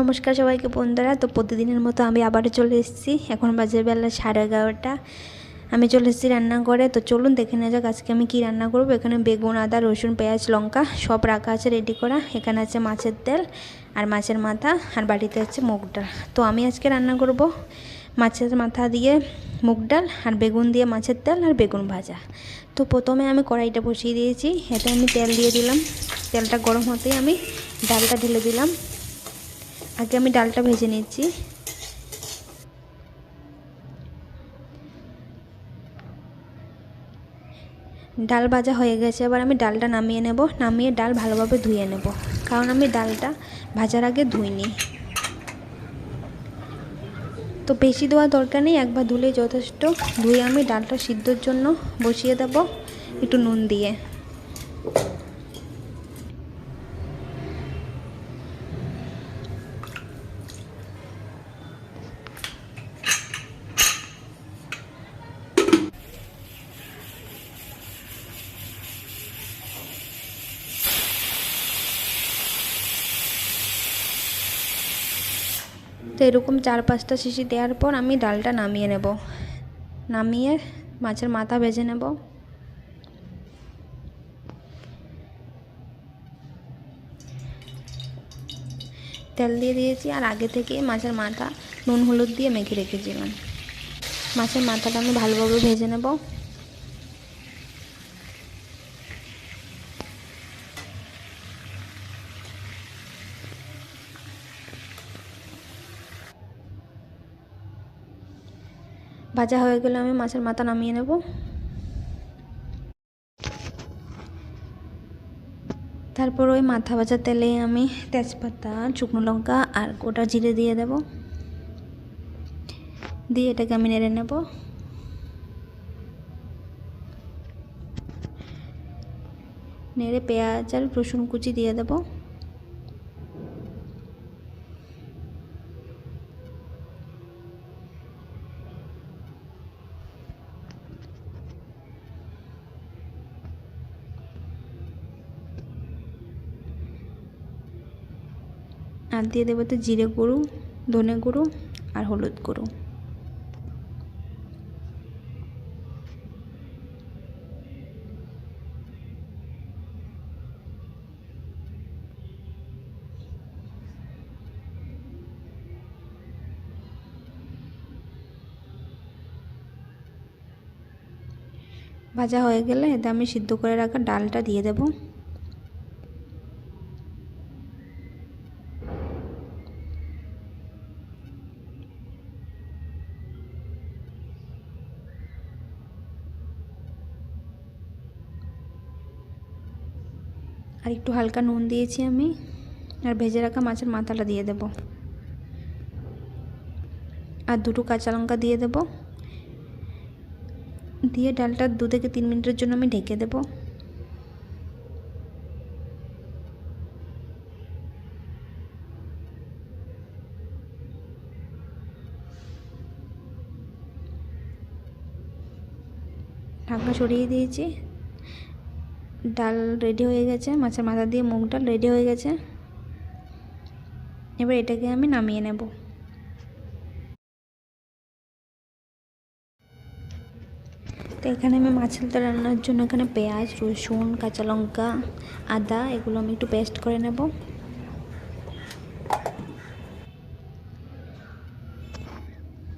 নমস্কার সবাইকে বন্ধুরা। তো প্রতিদিনের মতো আমি আবারও চলে এসেছি। এখন বাজে বেলা সাড়ে এগারোটা। আমি চলে এসেছি রান্না করে তো চলুন দেখে নেওয়া যাক আজকে আমি কী রান্না করব। এখানে বেগুন, আদা, রসুন, পেঁয়াজ, লঙ্কা সব রাখা আছে রেডি করা। এখানে আছে মাছের তেল আর মাছের মাথা আর বাড়িতে আছে মুগ ডাল। তো আমি আজকে রান্না করব মাছের মাথা দিয়ে মুগ ডাল আর বেগুন দিয়ে মাছের তেল আর বেগুন ভাজা। তো প্রথমে আমি কড়াইটা বসিয়ে দিয়েছি। এতে আমি তেল দিয়ে দিলাম। তেলটা গরম হতেই আমি ডালটা ঢেলে দিলাম। আগে আমি ডালটা ভেজে নিচ্ছি। ডাল ভাজা হয়ে গেছে, এবার আমি ডালটা নামিয়ে নেব। নামিয়ে ডাল ভালোভাবে ধুয়ে নেব, কারণ আমি ডালটা ভাজার আগে ধুইনি। তো বেশি দেওয়ার দরকার নেই, একবার ধুলে যথেষ্ট। ধুয়ে আমি ডালটা সিদ্ধর জন্য বসিয়ে দেব, একটু নুন দিয়ে। তো এরকম চার পাঁচটা শিশি দেওয়ার পর আমি ডালটা নামিয়ে নেব। নামিয়ে মাছের মাথা ভেজে নেব। তেল দিয়ে দিয়েছি আর আগে থেকে মাছের মাথা নুন হলুদ দিয়ে মেখে রেখেছিলাম। মাছের মাথাটা আমি ভালোভাবে ভেজে নেব। ভাজা হয়ে গেলে আমি মাছের মাথা নামিয়ে নেব। তারপর ওই মাথা ভাজা তেলে আমি তেজপাতা, শুকনো লঙ্কা আর গোটা জিরে দিয়ে দেব। দিয়ে এটাকে আমি নেড়ে নেব। নেড়ে পেঁয়াজ আর রসুন কুচি দিয়ে দেবো। আর দিয়ে দেবো তো জিরে গুঁড়ো, ধনে গুঁড়ো আর হলুদ গুঁড়ো। ভাজা হয়ে গেলে এতে আমি সিদ্ধ করে রাখা ডালটা দিয়ে দেবো। আর একটু হালকা নুন দিয়েছি আমি, আর ভেজে রাখা মাছের মাথাটা দিয়ে দেব। আর দুটো কাঁচা লঙ্কা দিয়ে দেব। দিয়ে ডালটা দু থেকে তিন মিনিটের জন্য আমি ঢেকে দেব। ঢাকা সরিয়ে দিয়েছি। ডাল রেডি হয়ে গেছে, মাছের মাথা দিয়ে মুগ ডাল রেডি হয়ে গেছে। এবার এটাকে আমি নামিয়ে নেব। তো এখানে আমি মাছের তেল রান্নার জন্য এখানে পেঁয়াজ, রসুন, কাঁচা লঙ্কা, আদা, এগুলো আমি একটু পেস্ট করে নেব।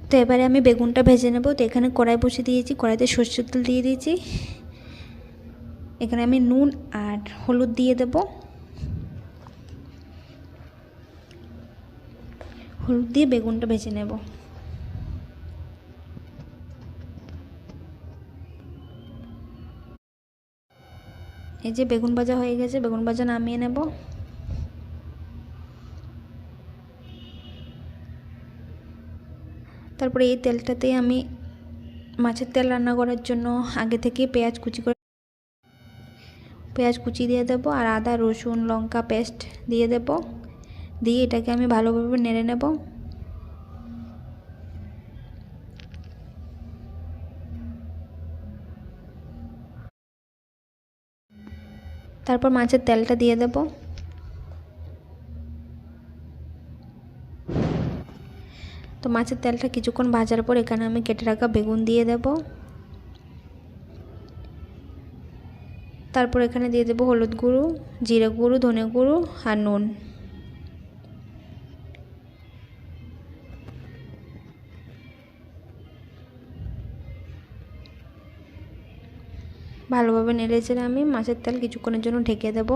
তো এবারে আমি বেগুনটা ভেজে নেব। তো এখানে কড়াই বসিয়ে দিয়েছি, কড়াইতে সর্ষের তেল দিয়ে দিয়েছি। এখানে আমি নুন আর হলুদ দিয়ে দেব। হলুদ দিয়ে বেগুনটা ভেজে নেব। এই যে বেগুন ভাজা হয়ে গেছে, বেগুন ভাজা নামিয়ে নেব। তারপরে এই তেলটাতে আমি মাছের তেল রান্না করার জন্য আগে থেকে পেঁয়াজ কুচি করে পেঁয়াজ কুচি দিয়ে দেবো আর আদা, রসুন, লঙ্কা পেস্ট দিয়ে দেবো। দিয়ে এটাকে আমি ভালোভাবে নেড়ে নেব। তারপর মাছের তেলটা দিয়ে দেব। তো মাছের তেলটা কিছুক্ষণ ভাজার পর এখানে আমি কেটে রাখা বেগুন দিয়ে দেব। তারপর এখানে দিয়ে দেবো হলুদ গুঁড়ো, জিরে গুঁড়ো, ধনে গুঁড়ো আর নুন। ভালোভাবে নেড়ে আমি মাছের তেল কিছুক্ষণের জন্য ঢেকে দেব।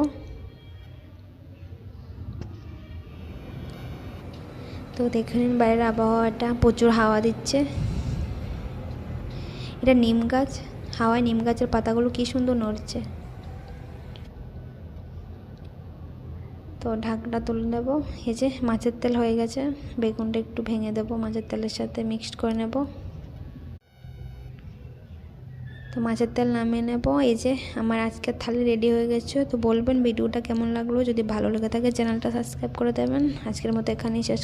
তো দেখে নিন বাইরের আবহাওয়াটা, প্রচুর হাওয়া দিচ্ছে। এটা নিম গাছ, হাওয়ায় নিম গাছের পাতাগুলো কী সুন্দর নড়ছে। তো ঢাকটা তুলে নেব। এই যে মাছের তেল হয়ে গেছে, বেগুনটা একটু ভেঙে দেব, মাছের তেলের সাথে মিক্সড করে নেব। তো মাছের তেল নামিয়ে নেব। এই যে আমার আজকের থালি রেডি হয়ে গেছে, তো বলবেন ভিডিওটা কেমন লাগল? যদি ভালো লেগে থাকে, চ্যানেলটা সাবস্ক্রাইব করে দেবেন। আজকের মতো এখানেই শেষ